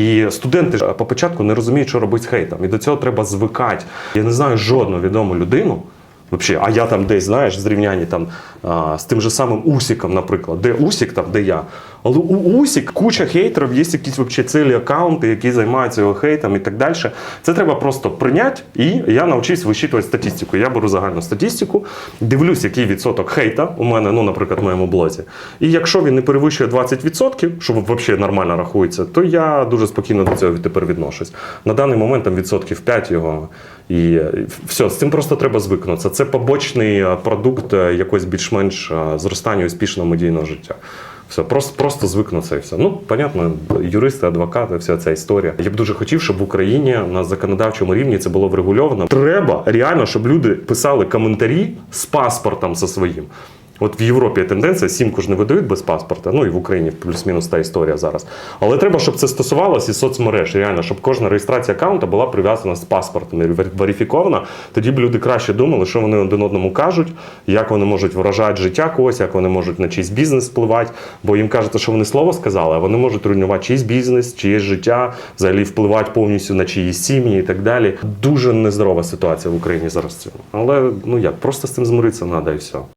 І студенти ж по початку не розуміють, що робити з хейтом. І до цього треба звикати. Я не знаю жодну відому людину. Взагалі, а я там десь, знаєш, зрівнянні там з тим же самим Усіком, наприклад. Де Усік, там, де я. Але у Усік куча хейтерів, є якісь вообще цілі аккаунти, які займаються його хейтом і так далі. Це треба просто прийняти, і я навчився вичитувати статистику. Я беру загальну статистику, дивлюсь, який відсоток хейта у мене, ну, наприклад, в моєму блозі. І якщо він не перевищує 20%, що взагалі нормально рахується, то я дуже спокійно до цього тепер відношусь. На даний момент там відсотків 5 його. І е, все, з цим просто треба звикнутися. Це побочний е, продукт е, якогось більш-менш зростання успішного медійного життя. Все, просто, просто звикнутися і все. Ну, понятно, юристи, адвокати, вся ця історія. Я б дуже хотів, щоб в Україні на законодавчому рівні це було врегульовано. Треба реально, щоб люди писали коментарі з паспортом за своїм. От в Європі тенденція, сімку ж не видають без паспорта, ну і в Україні плюс-мінус та історія зараз. Але треба, щоб це стосувалося і соцмереж, реально, щоб кожна реєстрація аккаунта була прив'язана з паспортом і верифікована. Тоді б люди краще думали, що вони один одному кажуть, як вони можуть вражати життя когось, як вони можуть на чийсь бізнес впливати. Бо їм кажете, що вони слово сказали, а вони можуть руйнувати чийсь бізнес, чиєсь життя, взагалі впливати повністю на чиїсь сім'ї і так далі. Дуже нездорова ситуація в Україні зараз. цьому. Але ну як, просто з цим змиритися треба і все.